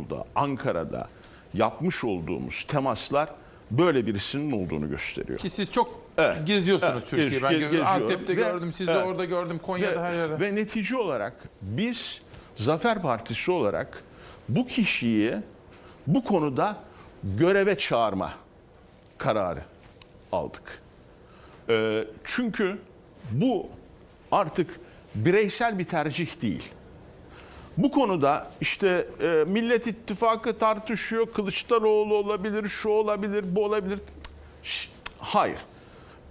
İstanbul'da, Ankara'da yapmış olduğumuz temaslar böyle birisinin olduğunu gösteriyor. Ki siz çok Evet. geziyorsunuz Evet, Türkiye'yi. gez- Ben gez- geziyorum. Antep'te Ve- gördüm, sizi evet. orada gördüm, Konya'da her yerde. Ve, ve netice olarak biz Zafer Partisi olarak bu kişiyi bu konuda göreve çağırma kararı aldık. Ee, çünkü bu artık bireysel bir tercih değil. Bu konuda işte e, Millet İttifakı tartışıyor, Kılıçdaroğlu olabilir, şu olabilir, bu olabilir. Şş, Hayır.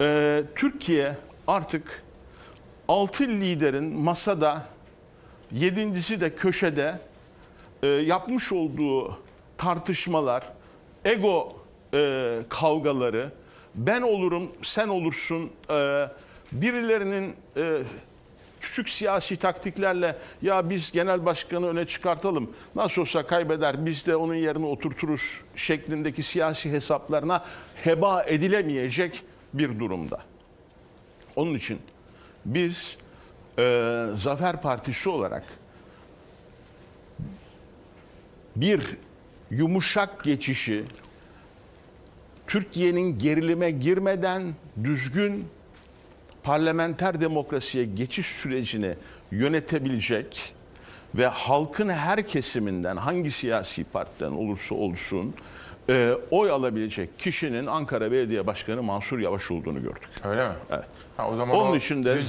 Ee, Türkiye artık altı liderin masada, yedincisi de köşede e, yapmış olduğu tartışmalar, ego e, kavgaları, ben olurum, sen olursun, e, birilerinin e, küçük siyasi taktiklerle ya biz genel başkanı öne çıkartalım, nasıl olsa kaybeder biz de onun yerine oturturuz şeklindeki siyasi hesaplarına heba edilemeyecek bir durumda. Onun için biz e, Zafer Partisi olarak bir yumuşak geçişi Türkiye'nin gerilime girmeden düzgün parlamenter demokrasiye geçiş sürecini yönetebilecek ve halkın her kesiminden hangi siyasi partiden olursa olsun e, oy alabilecek kişinin Ankara Belediye Başkanı Mansur Yavaş olduğunu gördük. Öyle mi? Evet. Ha, o zaman Onun o için de